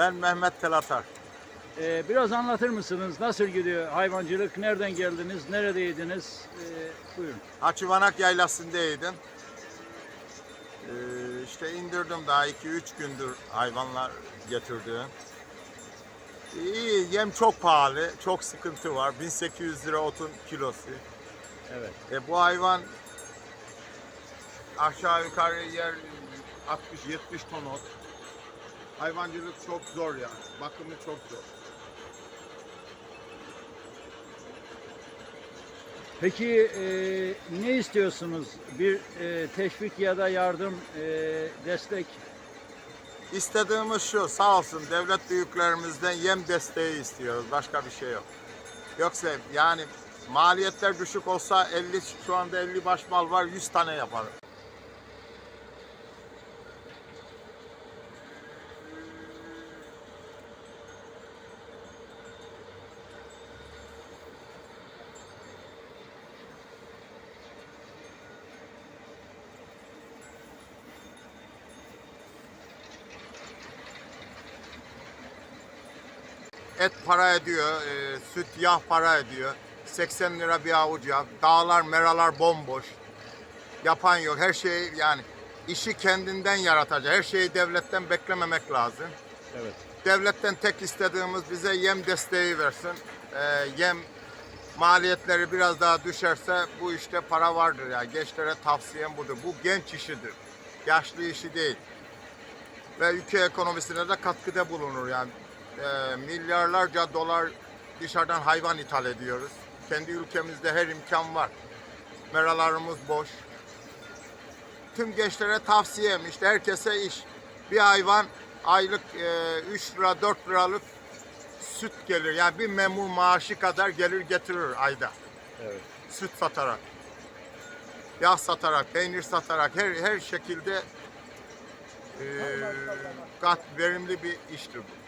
Ben Mehmet Telatar. Ee, biraz anlatır mısınız? Nasıl gidiyor hayvancılık? Nereden geldiniz? Neredeydiniz? Ee, buyurun. Haçıvanak yaylasındaydım. Ee, işte indirdim daha 2-3 gündür hayvanlar getirdi. İyi, yem çok pahalı, çok sıkıntı var. 1800 lira otun kilosu. Evet. E, bu hayvan aşağı yukarı yer 60-70 ton ot. Hayvancılık çok zor yani. Bakımı çok zor. Peki e, ne istiyorsunuz? Bir e, teşvik ya da yardım, e, destek? İstediğimiz şu sağ olsun devlet büyüklerimizden yem desteği istiyoruz. Başka bir şey yok. Yoksa yani maliyetler düşük olsa 50 şu anda 50 baş mal var 100 tane yaparım. Et para ediyor, e, süt yağ para ediyor. 80 lira bir avuç yağ. Dağlar, meralar bomboş. Yapan yok. Her şey yani işi kendinden yaratacak. Her şeyi devletten beklememek lazım. Evet. Devletten tek istediğimiz bize yem desteği versin. E, yem maliyetleri biraz daha düşerse bu işte para vardır ya. Gençlere tavsiyem budur. Bu genç işidir. Yaşlı işi değil. Ve ülke ekonomisine de katkıda bulunur yani. E, milyarlarca dolar dışarıdan hayvan ithal ediyoruz. Kendi ülkemizde her imkan var. Meralarımız boş. Tüm gençlere tavsiyem işte herkese iş. Bir hayvan aylık e, 3 lira 4 liralık süt gelir. Yani bir memur maaşı kadar gelir getirir ayda. Evet. Süt satarak. Yağ satarak, peynir satarak her her şekilde e, kat verimli bir iştir bu.